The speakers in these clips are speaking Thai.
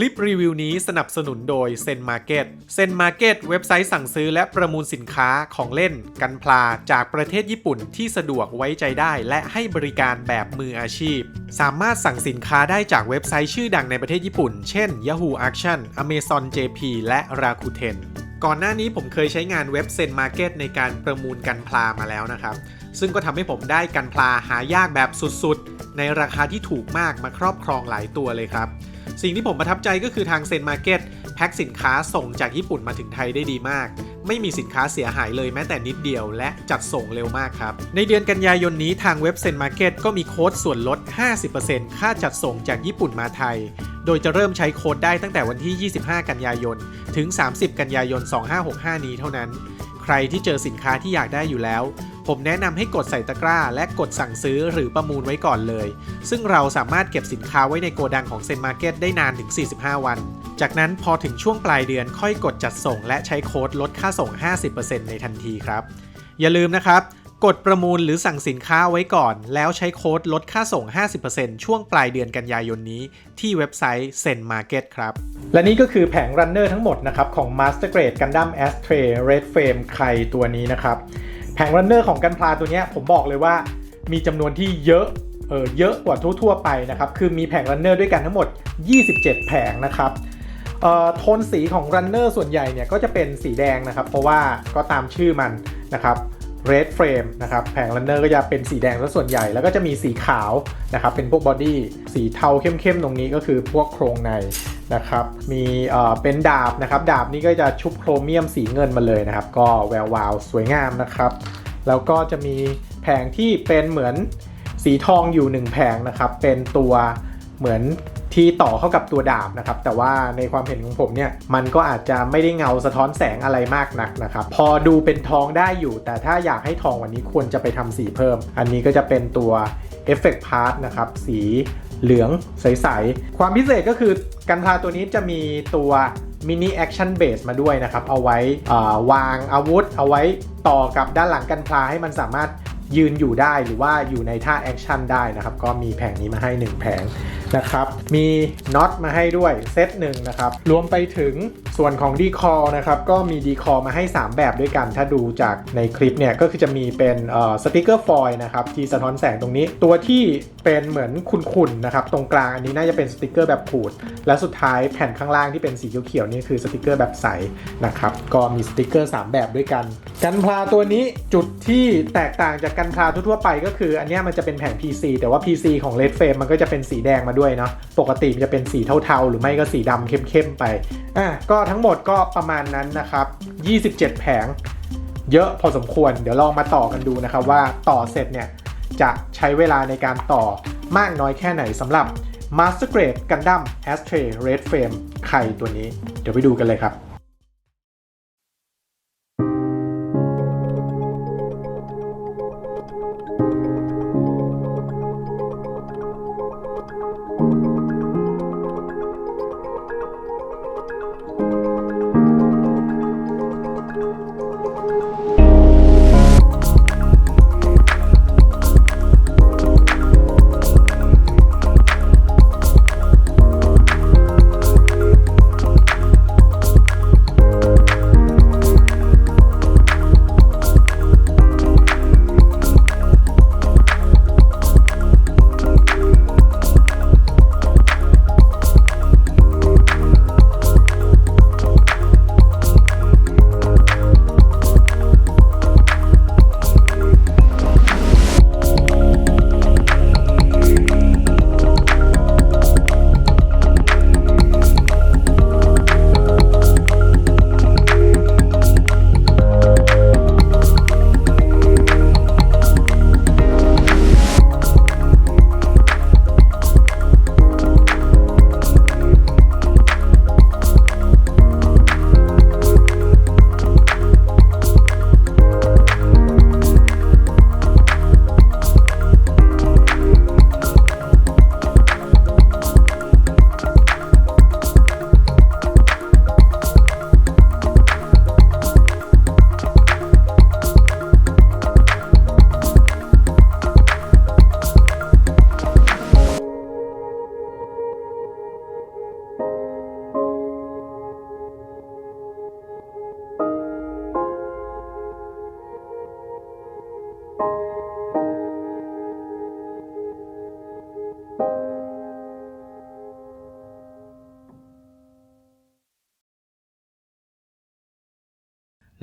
คลิปรีวิวนี้สนับสนุนโดยเซนมาร์เก็ตเซนมาร์เก็ตเว็บไซต์สั่งซื้อและประมูลสินค้าของเล่น กันพลาจากประเทศญี่ปุ่นที่สะดวกไว้ใจได้และให้บริการแบบมืออาชีพ สามารถสั่งสินค้าได้จากเว็บไซต์ชื่อดังในประเทศญี่ปุ่น เช่น Yahoo Action Amazon JP และ Rakuten ก่อนหน้านี้ผมเคยใช้งานเว็บเซนมาร์เก็ตในการประมูลกันพลามาแล้วนะครับ ซึ่งก็ทำให้ผมได้กันพลาหายากแบบสุดๆ ในราคาที่ถูกมากมาครอบครองหลายตัวเลยครับ สิ่งที่ผมประทับใจก็คือทางเซนมาร์เก็ตแพ็คสินค้าส่งจากญี่ปุ่นมาถึงไทยได้ดีมาก ไม่มีสินค้าเสียหายเลยแม้แต่นิดเดียว และจัดส่งเร็วมากครับ ในเดือนกันยายนนี้ทางเว็บเซนมาร์เก็ตก็มีโค้ดส่วนลด 50%ค่าจัดส่งจากญี่ปุ่นมาไทย โดยจะเริ่มใช้โค้ดได้ตั้งแต่วันที่ 25 กันยายน ถึง 30 กันยายน 2565 นี้เท่านั้น ใครที่เจอสินค้าที่อยากได้อยู่แล้ว ผมแนะนำให้กดใส่ตะกร้า และกดสั่งซื้อหรือประมูลไว้ก่อนเลย ซึ่งเราสามารถเก็บสินค้าไว้ในโกดังของเซนมาร์เก็ตได้นานถึง 45 วัน จากนั้นพอถึงช่วงปลายเดือนค่อยกดจัดส่ง และใช้โค้ดลดค่าส่ง 50%ในทันทีครับ อย่าลืมนะครับกดประมูลหรือสั่งสินค้าไว้ก่อน แล้วใช้โค้ดลดค่าส่ง 50%ช่วงปลายเดือนกันยายนนี้ ที่เว็บไซต์ Zen Market ครับ และนี่ก็คือแผงรันเนอร์ทั้งหมดนะครับ ของ Master Grade Gundam Astray Red Frame ใครตัวนี้นะครับ แผงรันเนอร์ของกันพลาตัวนี้ผมบอกเลยว่ามีจำนวนที่เยอะเออเยอะกว่าทั่วๆไปนะครับ คือมีแผงรันเนอร์ด้วยกันทั้งหมด 27 แผงนะครับเอ่อโทนสีของรันเนอร์ส่วนใหญ่เนี่ยก็จะเป็นสีแดงนะครับ เพราะว่าก็ตามชื่อมันนะครับ red frame นะครับแผงรันเนอร์ก็จะเป็นสีแดงซะส่วนใหญ่แล้วก็จะมีสีขาวนะครับเป็นพวกบอดี้สีเทาเข้มๆตรงนี้ก็คือพวกโครงในนะครับมีเอ่อเป็นดาบนะครับดาบนี้ก็จะชุบโครเมียมสีเงินมาเลยนะครับ ก็แวววาวสวยงามนะครับ แล้วก็จะมีแผงที่เป็นเหมือนสีทองอยู่หนึ่งแผงนะครับ เป็นตัวเหมือน ที่ต่อเข้ากับตัวดาบนะครับแต่ว่าในความเห็นของผมเนี่ยมันก็อาจจะไม่ได้เงาสะท้อนแสงอะไรมากนักนะครับพอดูเป็นทองได้อยู่ แต่ถ้าอยากให้ทองวันนี้ควรจะไปทำสีเพิ่ม อันนี้ก็จะเป็นตัว Effect Part นะครับสีเหลืองใสๆ ความพิเศษก็คือกันพลาตัวนี้จะมีตัวมินิแอคชั่นเบสมาด้วยนะครับ เอาไว้อ่าวางอาวุธ เอาไว้ต่อกับด้านหลังกันพลาให้มันสามารถยืนอยู่ได้หรือว่าอยู่ในท่าแอคชั่นได้นะครับ ก็มีแผงนี้มาให้ 1 แผง นะครับ มีน็อตมาให้ด้วยเซตหนึ่งนะครับ รวมไปถึงส่วนของดีคอนะครับ ก็มีดีคอมาให้ 3 แบบด้วยกัน ถ้าดูจากในคลิปเนี่ย ก็คือจะมีเป็นสติกเกอร์ฟอยล์นะครับ ที่สะท้อนแสงตรงนี้ ตัวที่เป็นเหมือนขุ่นๆนะครับ ตรงกลางอันนี้น่าจะเป็นสติกเกอร์แบบขูด และสุดท้ายแผ่นข้างล่างที่เป็นสีเขียวๆนี่คือสติกเกอร์แบบใสนะครับ ก็มีสติกเกอร์ 3 แบบด้วยกัน กันพลาตัวนี้จุดที่แตกต่างจากกันพลาทั่วๆไปก็คืออันนี้มันจะเป็นแผ่น PC แต่ว่า，PC ของ Red Frame มันก็จะเป็นสีแดงมาด้วยเนาะปกติมันจะเป็นสีเทาๆ หรือไม่ก็สีดำเข้มๆไปอะก็ทั้งหมดก็ประมาณนั้นนะครับ 27 แผง เยอะพอสมควรเดี๋ยวลองมาต่อกันดูนะครับว่าต่อเสร็จเนี่ยจะใช้เวลาในการต่อมากน้อยแค่ไหนสำหรับ Master Grade Gundam Astray Red Frame ไข่ตัวนี้ เดี๋ยวไปดูกันเลยครับ ค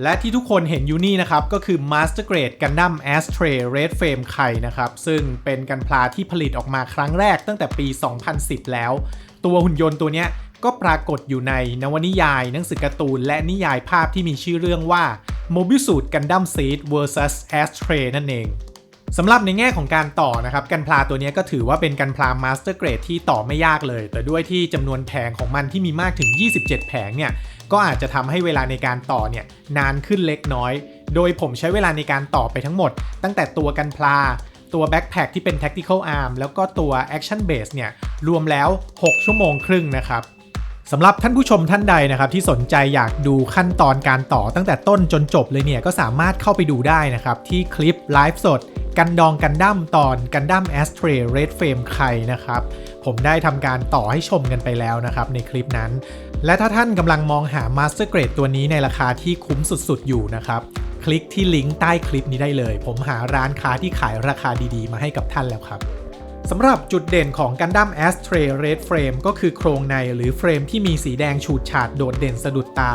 และที่ทุกคนเห็นอยู่นี่นะครับ ก็คือ Master Grade Gundam Astray Red Frame ไข่นะครับ ซึ่งเป็นกันพลาที่ผลิตออกมาครั้งแรกตั้งแต่ปี 2010 แล้ว ตัวหุ่นยนต์ตัวเนี้ยก็ปรากฏอยู่ในนวนิยาย หนังสือการ์ตูน และนิยายภาพที่มีชื่อเรื่องว่า Mobile Suit Gundam Seed vs Astray นั่นเองสำหรับในแง่ของการต่อนะครับกันพลาตัวนี้ก็ถือว่าเป็นกันพลามาสเตอร์เกรดที่ต่อไม่ยากเลย แต่ด้วยที่จำนวนแผงของมันที่มีมากถึง 27 แผงเนี่ย ก็อาจจะทำให้เวลาในการต่อเนี่ยนานขึ้นเล็กน้อย โดยผมใช้เวลาในการต่อไปทั้งหมด ตั้งแต่ตัวกันพลา ตัวแบ็คแพคที่เป็น Tactical Arm แล้วก็ตัว Action Base เนี่ยรวมแล้ว 6 ชั่วโมงครึ่งนะครับสำหรับท่านผู้ชมท่านใดนะครับที่สนใจอยากดูขั้นตอนการต่อตั้งแต่ต้นจนจบเลยเนี่ยก็สามารถเข้าไปดูได้นะครับที่คลิปไลฟ์สด กันดองกันดั้มตอนกันดั้มแอสเทรเรดเฟรมไคนะครับ ผมได้ทำการต่อให้ชมกันไปแล้วนะครับในคลิปนั้น และถ้าท่านกำลังมองหา Master Grade ตัวนี้ในราคาที่คุ้มสุดๆ อยู่นะครับ คลิกที่ลิงก์ใต้คลิปนี้ได้เลย ผมหาร้านค้าที่ขายราคาดีๆ มาให้กับท่านแล้วครับสำหรับจุดเด่นของ Gundam Astray Red Frame ก็คือโครงในหรือเฟรมที่มีสีแดงฉูดฉาดโดดเด่นสะดุดตา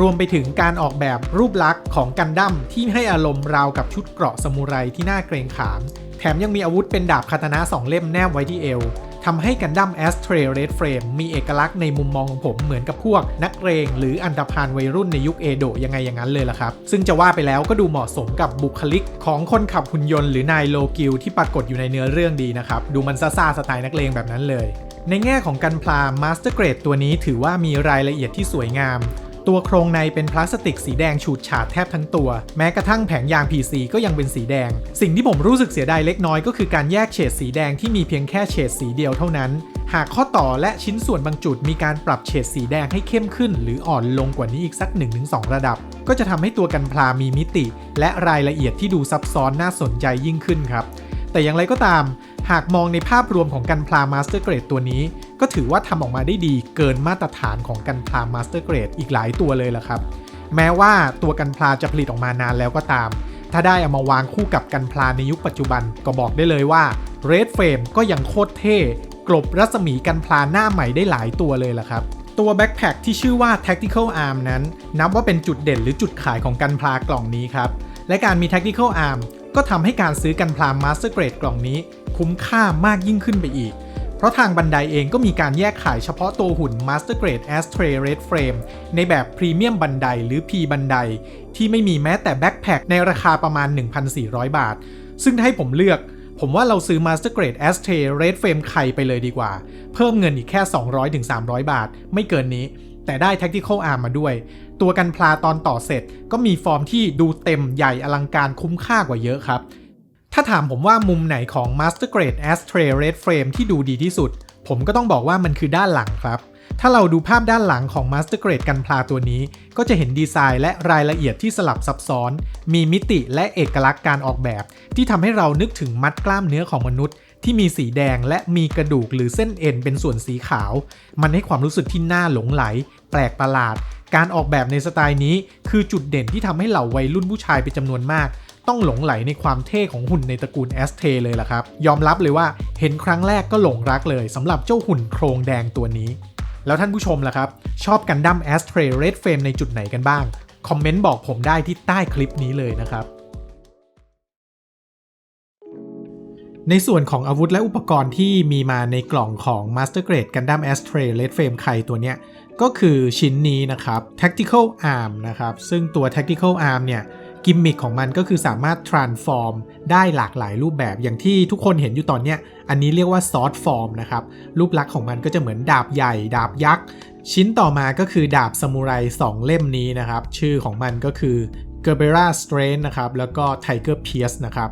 รวมไปถึงการออกแบบรูปลักษณ์ของกันดั้มที่ให้อารมณ์ราวกับชุดเกราะสมุไรที่น่าเกรงขาม แถมยังมีอาวุธเป็นดาบคาตานะสองเล่มแนบไว้ที่เอว ทำให้กันดั้ม Astray Red Frame มีเอกลักษณ์ในมุมมองของผมเหมือนกับพวก นักเรงหรืออันธพาลวัยรุ่นในยุคเอโดะยังไงอย่างนั้นเลยล่ะครับ ซึ่งจะว่าไปแล้วก็ดูเหมาะสมกับบุคลิกของคนขับหุ่นยนต์หรือนายโลกิลที่ปรากฏอยู่ในเนื้อเรื่องดีนะครับ ดูมันซ่าๆสไตล์นักเลงแบบนั้นเลย ในแง่ของกันพลา Master Grade ตัวนี้ถือว่ามีรายละเอียดที่สวยงาม ตัวโครงในเป็นพลาสติกสีแดงฉูดฉาดแทบทั้งตัว แม้กระทั่งแผงยาง PC ก็ยังเป็นสีแดง สิ่งที่ผมรู้สึกเสียดายเล็กน้อยก็คือการแยกเฉดสีแดงที่มีเพียงแค่เฉดสีเดียวเท่านั้น หากข้อต่อและชิ้นส่วนบางจุดมีการปรับเฉดสีแดงให้เข้มขึ้น หรืออ่อนลงกว่านี้อีกสัก 1-2 ระดับ ก็จะทำให้ตัวกันพลามีมิติ และรายละเอียดที่ดูซับซ้อนน่าสนใจยิ่งขึ้นครับแต่อย่างไรก็ตาม หากมองในภาพรวมของกันพลามาสเตอร์เกรดตัวนี้ ก็ถือว่าทำออกมาได้ดีเกินมาตรฐานของกันพลามาสเตอร์เกรดอีกหลายตัวเลยล่ะครับ แม้ว่าตัวกันพลาจะผลิตออกมานานแล้วก็ตาม ถ้าได้เอามาวางคู่กับกันพลาในยุคปัจจุบันก็บอกได้เลยว่า Red Frame ก็ยังโคตรเท่กลบรัศมีกันพลาหน้าใหม่ได้หลายตัวเลยล่ะครับตัวแบ็คแพคที่ชื่อว่า Tactical Arm นั้น นับว่าเป็นจุดเด่นหรือจุดขายของกันพลากล่องนี้ครับ และการมี Tactical Arm ก็ทำให้การซื้อกันพลา Master Grade กล่องนี้ คุ้มค่ามากยิ่งขึ้นไปอีก เพราะทางบันไดเองก็มีการแยกขายเฉพาะตัวหุ่น Master Grade Astray Red Frame ในแบบพรีเมียมบันไดหรือ P บันไดที่ไม่มีแม้แต่แบ็คแพคในราคาประมาณ 1,400 บาท ซึ่งให้ผมเลือกผมว่าเราซื้อ Master Grade Astray Red Frame ไข่ไปเลยดีกว่า เพิ่มเงินอีกแค่ 200-300 บาท ไม่เกินนี้ แต่ได้ Tactical Arm มาด้วย ตัวกันพลาตอนต่อเสร็จก็มีฟอร์มที่ดูเต็มใหญ่อลังการคุ้มค่ากว่าเยอะครับ ถ้าถามผมว่ามุมไหนของ Master Grade Astray Red Frame ที่ดูดีที่สุด ผมก็ต้องบอกว่ามันคือด้านหลังครับ ถ้าเราดูภาพด้านหลังของ Master Grade กันพลาตัวนี้ ก็จะเห็นดีไซน์และรายละเอียดที่สลับซับซ้อน มีมิติและเอกลักษณ์การออกแบบ ที่ทำให้เรานึกถึงมัดกล้ามเนื้อของมนุษย์ ที่มีสีแดงและมีกระดูกหรือเส้นเอ็นเป็นส่วนสีขาว มันให้ความรู้สึกที่น่าหลงไหล แปลกประหลาด การออกแบบในสไตล์นี้ คือจุดเด่นที่ทำให้เหล่าวัยรุ่นผู้ชายเป็นจำนวนมาก ต้องหลงไหลในความเท่ของหุ่นในตระกูลแอสเทเลยล่ะครับ ยอมรับเลยว่าเห็นครั้งแรกก็หลงรักเลยสำหรับเจ้าหุ่นโครงแดงตัวนี้ แล้วท่านผู้ชมล่ะครับ ชอบกันดั้มแอสเทเรดเฟรมในจุดไหนกันบ้าง คอมเมนต์บอกผมได้ที่ใต้คลิปนี้เลยนะครับในส่วนของอาวุธและอุปกรณ์ที่มีมาในกล่องของ Master Grade Gundam Astray Red Frame ไข่ตัวเนี้ยก็คือชิ้นนี้นะครับ Tactical Arm นะครับ ซึ่งตัว Tactical Arm เนี่ย กิมมิคของมันก็คือสามารถ transform ได้หลากหลายรูปแบบอย่างที่ทุกคนเห็นอยู่ตอนเนี้ยอันนี้เรียกว่า Sword Form นะครับรูปลักษณ์ของมันก็จะเหมือนดาบใหญ่ ดาบยักษ์ ชิ้นต่อมาก็คือดาบซามูไร2เล่มนี้นะครับ ชื่อของมันก็คือ g e r b e r a Strength นะครับแล้วก็ Tiger Pierce นะครับ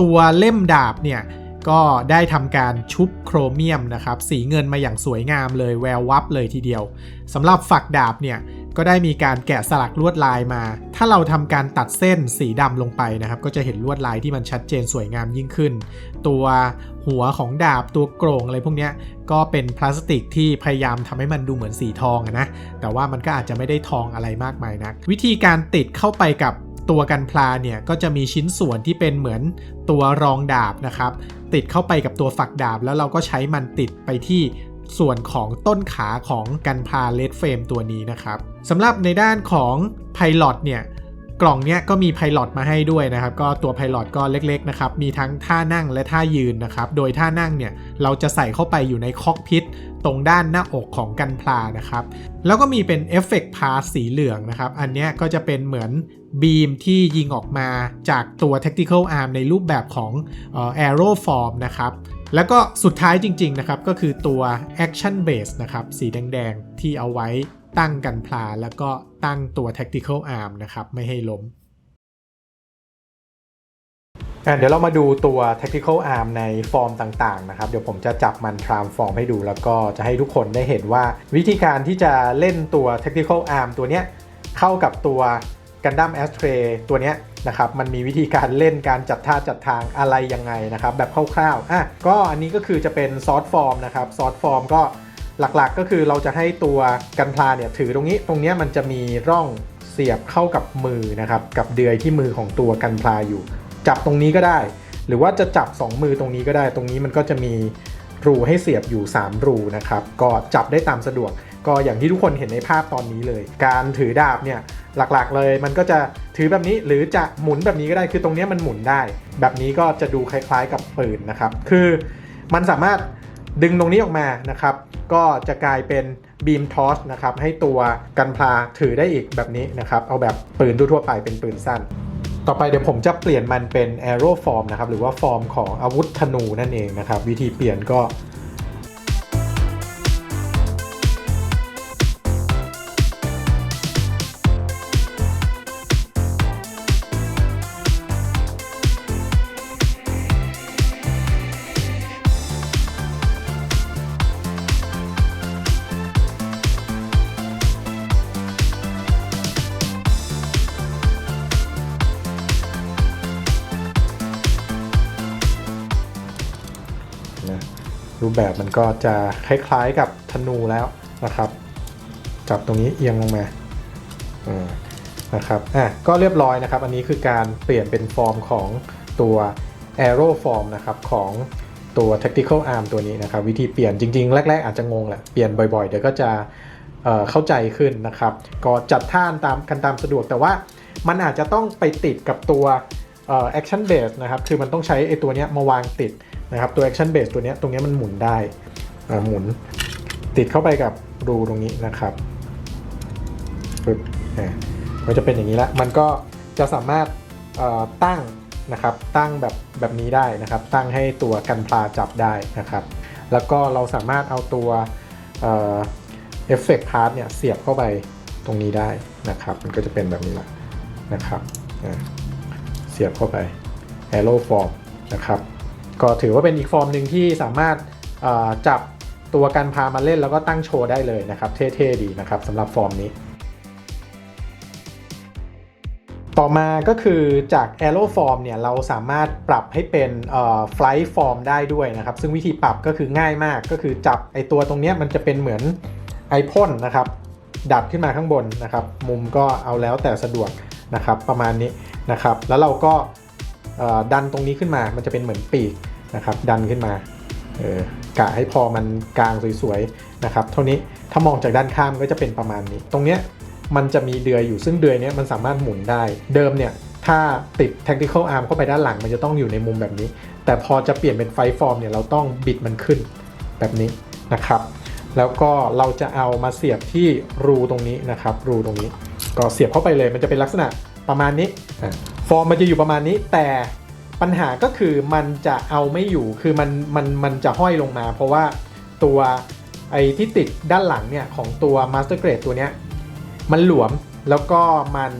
ตัวเล่มดาบเนี่ยก็ได้ทำการชุบโครเมียมนะครับสีเงินมาอย่างสวยงามเลยแวววับเลยทีเดียวสำหรับฝักดาบเนี่ย ก็ได้มีการแกะสลักลวดลายมา ถ้าเราทำการตัดเส้นสีดำลงไปนะครับ ก็จะเห็นลวดลายที่มันชัดเจนสวยงามยิ่งขึ้น ตัวหัวของดาบตัวโกรงอะไรพวกนี้ก็เป็นพลาสติกที่พยายามทำให้มันดูเหมือนสีทองนะ แต่ว่ามันก็อาจจะไม่ได้ทองอะไรมากมายนัก วิธีการติดเข้าไปกับตัวกันพลาเนี่ยก็จะมีชิ้นส่วนที่เป็นเหมือนตัวรองดาบนะครับ ติดเข้าไปกับตัวฝักดาบแล้วเราก็ใช้มันติดไปที่ ส่วนของต้นขาของกันพาเลดเฟรมตัวนี้นะครับสำหรับในด้านของไพลอตเนี่ย กล่องเนี้ยก็มีไพลอตมาให้ด้วยนะครับ ก็ตัวไพลอตก็เล็กๆนะครับ มีทั้งท่านั่งและท่ายืนนะครับ โดยท่านั่งเนี่ยเราจะใส่เข้าไปอยู่ในคอกพิทตรงด้านหน้าอกของกันพลานะครับ แล้วก็มีเป็นเอฟเฟกต์พาสสีเหลืองนะครับ อันเนี้ยก็จะเป็นเหมือนบีมที่ยิงออกมาจากตัว Tactical Arm ในรูปแบบของเอ่อ Arrow Form นะครับแล้วก็สุดท้ายจริงๆนะครับก็คือตัว Action Base นะครับสีแดงๆ ที่เอาไว้ ตั้งกันพลาแล้วก็ตั้งตัว Tactical Arm นะครับ ไม่ให้ล้มเดี๋ยวเรามาดูตัว tactical arm ในฟอร์มต่างๆนะครับ เดี๋ยวผมจะจับมัน transform ให้ดู แล้วก็จะให้ทุกคนได้เห็นว่า วิธีการที่จะเล่นตัว tactical arm ตัวเนี้ยเข้ากับตัว Gundam Astray ตัวเนี้ยนะครับมันมีวิธีการเล่นการจัดท่าจัดทางอะไรยังไงนะครับ แบบคร่าวๆอะก็อันนี้ก็คือจะเป็นซอสฟอร์มนะครับซอสฟอร์มก็ หลักๆก็คือเราจะให้ตัวกันพลาเนี่ยถือตรงนี้ ตรงเนี้ยมันจะมีร่องเสียบเข้ากับมือนะครับกับเดือยที่มือของตัวกันพลาอยู่ จับตรงนี้ก็ได้ หรือว่าจะจับ 2 มือตรงนี้ก็ได้ ตรงนี้มันก็จะมีรูให้เสียบอยู่ 3 รูนะครับก็จับได้ตามสะดวก ก็อย่างที่ทุกคนเห็นในภาพตอนนี้เลย การถือดาบเนี่ยหลักๆเลยมันก็จะถือแบบนี้หรือจะหมุนแบบนี้ก็ได้คือตรงนี้มันหมุนได้ แบบนี้ก็จะดูคล้ายๆกับปืนนะครับคือมันสามารถ ดึงตรงนี้ออกมานะครับ ก็จะกลายเป็นบีมทอสนะครับ ให้ตัวกันพลาถือได้อีกแบบนี้นะครับ เอาแบบปืนทั่วไปเป็นปืนสั้น ต่อไปเดี๋ยวผมจะเปลี่ยนมันเป็น arrow form นะครับ หรือว่าฟอร์มของอาวุธธนูนั่นเองนะครับ วิธีเปลี่ยนก็ ปแบบมันก็จะคล้ายๆกับธนูแล้วนะครับ จับตรงนี้เอียงลงมาอนะครับอะก็เรียบร้อยนะครับ อันนี้คือการเปลี่ยนเป็นฟอร์มของตัว arrow form นะครับของตัว tactical arm ตัวนี้นะครับ วิธีเปลี่ยนจริงๆ แรก ๆ อาจจะงงแหละเปลี่ยนบ่อยๆ เดี๋ยวก็จะเเข้าใจขึ้นนะครับ ก็จัดท่านตามกันตามสะดวกแต่ว่ามันอาจจะต้องไปติดกับตัวเอ่อ action base นะครับ คือมันต้องใช้ไอตัวนี้มาวางติด นะครับตัว action base ตัวนี้ตรงนี้มันหมุนได้หมุนติดเข้าไปกับรูตรงนี้นะครับปึ๊บอ่าก็จะเป็นอย่างนี้ละมันก็จะสามารถตั้งนะครับตั้งแบบแบบนี้ได้นะครับ ตั้งให้ตัวกันพลาจับได้นะครับ แล้วก็เราสามารถเอาตัวเอฟเฟกต์พาร์ทเนี่ยเสียบเข้าไปตรงนี้ได้นะครับ มันก็จะเป็นแบบนี้ละนะครับเสียบเข้าไป arrow form นะครับ ก็ถือว่าเป็นอีกฟอร์มหนึ่งที่สามารถจับตัวกันพามาเล่นแล้วก็ตั้งโชว์ได้เลยนะครับเท่ๆดีนะครับสำหรับฟอร์มนี้ ต่อมาก็คือจาก Arrow Form เนี่ยเราสามารถปรับให้เป็น Flight Form ได้ด้วยนะครับ ซึ่งวิธีปรับก็คือง่ายมากก็คือจับไอตัวตรงนี้มันจะเป็นเหมือนไอพ่นนะครับ ดัดขึ้นมาข้างบนนะครับ มุมก็เอาแล้วแต่สะดวกนะครับประมาณนี้นะครับ แล้วเราก็ดันตรงนี้ขึ้นมามันจะเป็นเหมือนปีก นะครับดันขึ้นมาเออกะให้พอมันกลางสวยๆนะครับเท่านี้ถ้ามองจากด้านข้ามก็จะเป็นประมาณนี้ ตรงเนี้ยมันจะมีเดือยอยู่ซึ่งเดือยเนี้ยมันสามารถหมุนได้ เดิมเนี่ยถ้าติด tactical arm เข้าไปด้านหลังมันจะต้องอยู่ในมุมแบบนี้ แต่พอจะเปลี่ยนเป็นไฟฟอร์มเนี่ยเราต้องบิดมันขึ้นแบบนี้นะครับแล้วก็เราจะเอามาเสียบที่รูตรงนี้นะครับ รูตรงนี้ ก็เสียบเข้าไปเลยมันจะเป็นลักษณะประมาณนี้ ฟอร์มมันจะอยู่ประมาณนี้แต่ ปัญหาก็คือมันจะเอาไม่อยู่คือมันมันมันจะห้อยลงมา เพราะว่าตัวไอ้ที่ติดด้านหลังเนี่ยของตัว Master Grade ตัวเนี้ยมันหลวมแล้วก็มัน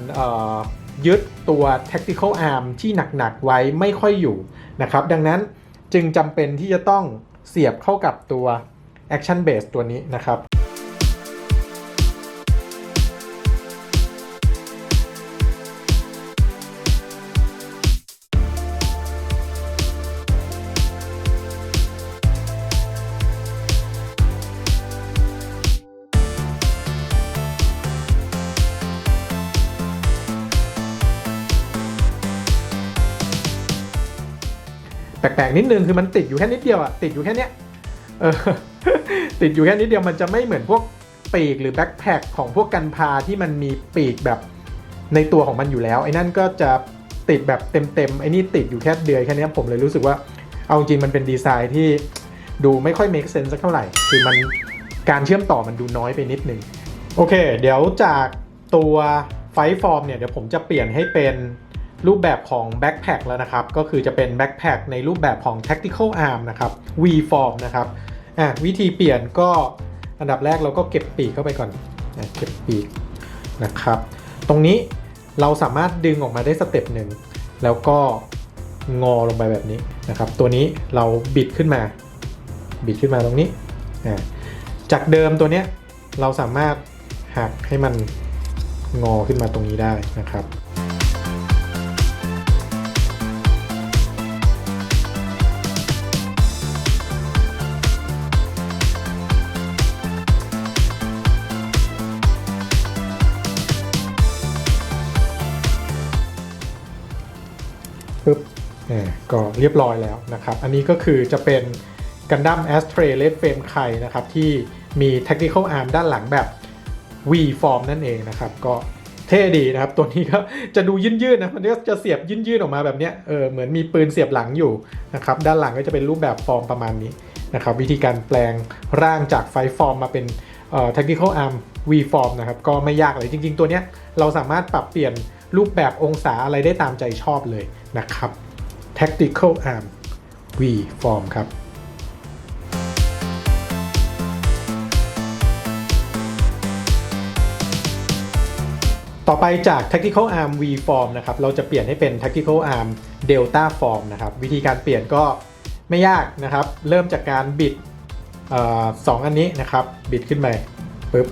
ยึดตัว Tactical Arm ที่หนักๆ ไว้ไม่ค่อยอยู่นะครับ ดังนั้นจึงจำเป็นที่จะต้องเสียบเข้ากับตัว Action Base ตัวนี้นะครับ ลกนิดนึงคือมันติดอยู่แค่นิดเดียวอะติดอยู่แค่เนี้ยเออติดอยู่แค่นิดเดียวมันจะไม่เหมือนพวกปีกหรือแบ็คแพคของพวกกันพาที่มันมีปีกแบบในตัวของมันอยู่แล้ว ไอ้นั่นก็จะติดแบบเต็มๆไอ้นี่ติดอยู่แค่เดือยแค่นี้ผมเลยรู้สึกว่าเอาจริงมันเป็นดีไซน์ที่ดูไม่ค่อย make sense สักเท่าไหร่ คือมันการเชื่อมต่อมันดูน้อยไปนิดนึง โอเค เดี๋ยวจากตัวไฟฟอร์มเนี่ย เดี๋ยวผมจะเปลี่ยนให้เป็น รูปแบบของแบ็คแพคแล้วนะครับ ก็คือจะเป็นแบ็คแพคในรูปแบบของ tactical arm นะครับ V form นะครับอะวิธีเปลี่ยนก็อันดับแรกเราก็เก็บปีกเข้าไปก่อนอะเก็บปีกนะครับ ตรงนี้เราสามารถดึงออกมาได้สเต็ปหนึ่งแล้วก็งอลงไปแบบนี้นะครับ ตัวนี้เราบิดขึ้นมา บิดขึ้นมาตรงนี้อะจากเดิมตัวเนี้ยเราสามารถหักให้มันงอขึ้นมาตรงนี้ได้นะครับ ก็เรียบร้อยแล้วนะครับ อันนี้ก็คือจะเป็นกันดั้ม a s t r a y Red Frame ไข่นะครับ ที่มี Technical Arm ด้านหลังแบบ V Form นั่นเองนะครับ ก็เท่ดีนะครับ ตัวนี้ก็จะดูยืดๆนะ มันก็จะเสียบยืดๆออกมาแบบเนี้ยเออเหมือนมีปืนเสียบหลังอยู่นะครับ ด้านหลังก็จะเป็นรูปแบบฟอร์มประมาณนี้นะครับ วิธีการแปลงร่างจากไฟฟอร์มมาเป็นเอ่อ Technical Arm V Form นะครับ ก็ไม่ยากเลยจริง ๆ ตัวเนี้ยเราสามารถปรับเปลี่ยนรูปแบบองศาอะไรได้ตามใจชอบเลยนะครับ Tactical Arm V Form ครับต่อไปจาก Tactical Arm V Form นะครับ เราจะเปลี่ยนให้เป็น Tactical Arm Delta Form นะครับ วิธีการเปลี่ยนก็ไม่ยากนะครับ เริ่มจากการบิดออสองอันนี้นะครับ บิดขึ้นไปปุ๊บ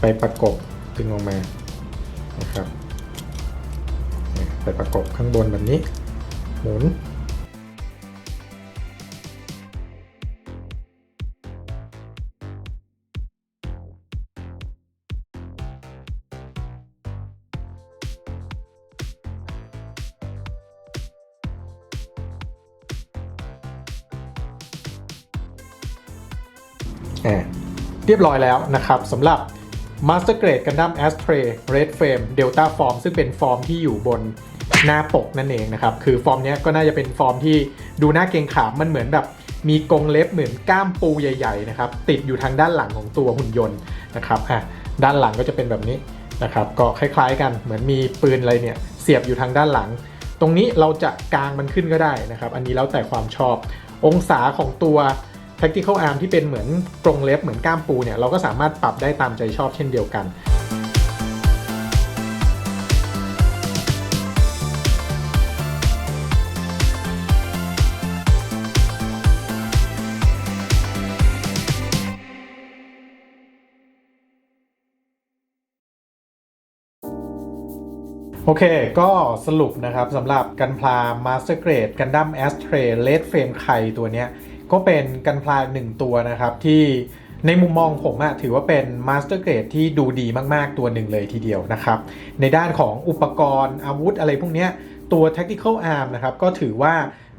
ไปประกบดึงออกมา นะครับ ไปประกบข้างบนแบบนี้ หมุนเรียบร้อยแล้วนะครับสำหรับ Master Grade Gundam Astray Red Frame Delta Form ซึ่งเป็นฟอร์มที่อยู่บน หน้าปกนั่นเองนะครับ คือฟอร์มนี้ก็น่าจะเป็นฟอร์มที่ดูน่าเกรงขามมันเหมือนแบบมีกรงเล็บเหมือนก้ามปูใหญ่ๆนะครับติดอยู่ทางด้านหลังของตัวหุ่นยนต์นะครับอะด้านหลังก็จะเป็นแบบนี้นะครับก็คล้ายๆกันเหมือนมีปืนอะไรเนี่ยเสียบอยู่ทางด้านหลัง ตรงนี้เราจะกางมันขึ้นก็ได้นะครับ อันนี้แล้วแต่ความชอบ องศาของตัว tactical arm ที่เป็นเหมือนกรงเล็บเหมือนก้ามปูเนี่ยเราก็สามารถปรับได้ตามใจชอบเช่นเดียวกัน โอเค ก็สรุปนะครับสำหรับกันพลา Master Grade Gundam Astray Red Frame ไข่ตัวเนี้ย ก็เป็นกันพลาหนึ่งตัวนะครับ ที่ในมุมมองผมอะถือว่าเป็น Master Grade ที่ดูดีมากๆตัวหนึ่งเลยทีเดียวนะครับ ในด้านของอุปกรณ์อาวุธอะไรพวกเนี้ยตัว Tactical Arm นะครับ ก็ถือว่า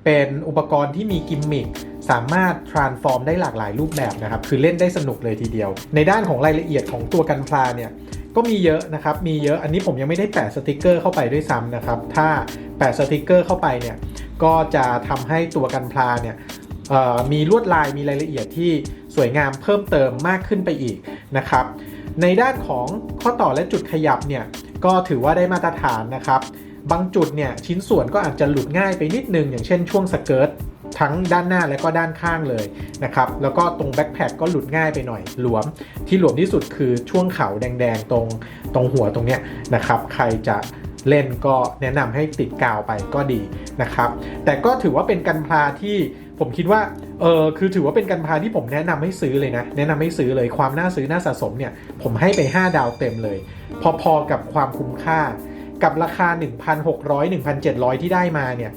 เป็นอุปกรณ์ที่มีกิมมิคสามารถ transform ได้หลากหลายรูปแบบนะครับ คือเล่นได้สนุกเลยทีเดียว ในด้านของรายละเอียดของตัวกันพลาเนี่ย ก็มีเยอะนะครับ มีเยอะ อันนี้ผมยังไม่ได้แปะสติกเกอร์เข้าไปด้วยซ้ำนะครับ ถ้าแปะสติกเกอร์เข้าไปเนี่ย ก็จะทำให้ตัวกันพลาเนี่ยมีลวดลาย มีรายละเอียดที่สวยงามเพิ่มเติมมากขึ้นไปอีกนะครับ ในด้านของข้อต่อและจุดขยับเนี่ย ก็ถือว่าได้มาตรฐานนะครับ บางจุดเนี่ยชิ้นส่วนก็อาจจะหลุดง่ายไปนิดนึง อย่างเช่นช่วงสเกิร์ต ทั้งด้านหน้าและก็ด้านข้างเลยนะครับ แล้วก็ตรงแบ็คแพคก็หลุดง่ายไปหน่อย หลวม ที่หลวมที่สุดคือช่วงเข่าแดงๆ ตรงตรงหัวตรงเนี้ยนะครับ ใครจะเล่นก็แนะนำให้ติดกาวไปก็ดีนะครับ แต่ก็ถือว่าเป็นกันพลาที่ผมคิดว่าเออคือถือว่าเป็นกันพลาที่ผมแนะนำให้ซื้อเลยนะ แนะนำให้ซื้อเลยความน่าซื้อน่าสะสมเนี่ย ผมให้ไป 5 ดาวเต็มเลย พอๆกับความคุ้มค่า กับราคา 1,600 1,700 ที่ได้มาเนี่ย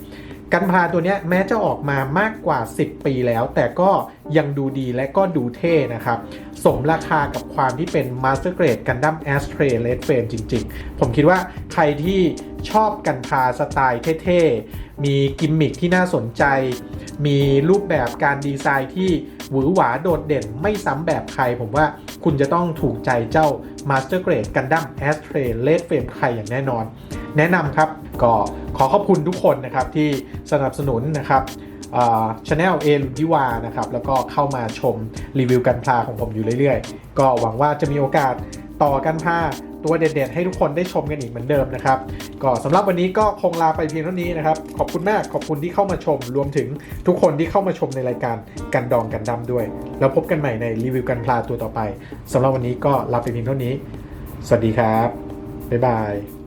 กันพลาตัวนี้แม้จะออกมามากกว่า 10 ปีแล้ว แต่ก็ยังดูดีและก็ดูเท่นะครับ สมราคากับความที่เป็น Master Grade Gundam Astray Red Frame จริงๆ ผมคิดว่าใครที่ชอบกันพาสไตล์เท่ๆ มีกิมมิคที่น่าสนใจ มีรูปแบบการดีไซน์ที่หวือหวาโดดเด่นไม่ซ้ำแบบใคร ผมว่าคุณจะต้องถูกใจเจ้า Master Grade Gundam Astray Red Frame ใครอย่างแน่นอน แนะนำครับ ก็ขอขอบคุณทุกคนนะครับที่สนับสนุนนะครับช anel เอลุนทิวานะครับแล้วก็เข้ามาชมรีวิวกันพาของผมอยู่เรื่อยๆ ก็หวังว่าจะมีโอกาสต่อกันพาตัวเด็ดๆ ให้ทุกคนได้ชมกันอีกเหมือนเดิมนะครับ ก็สำหรับวันนี้ก็คงลาไปเพียงเท่านี้นะครับ ขอบคุณมากขอบคุณที่เข้ามาชม รวมถึงทุกคนที่เข้ามาชมในรายการกันดองกันดำด้วย แล้วพบกันใหม่ในรีวิวกันพลาตัวต่อไปสำหรับวันนี้ก็ลาไปเพียงเท่านี้ สวัสดีครับบ๊ายบาย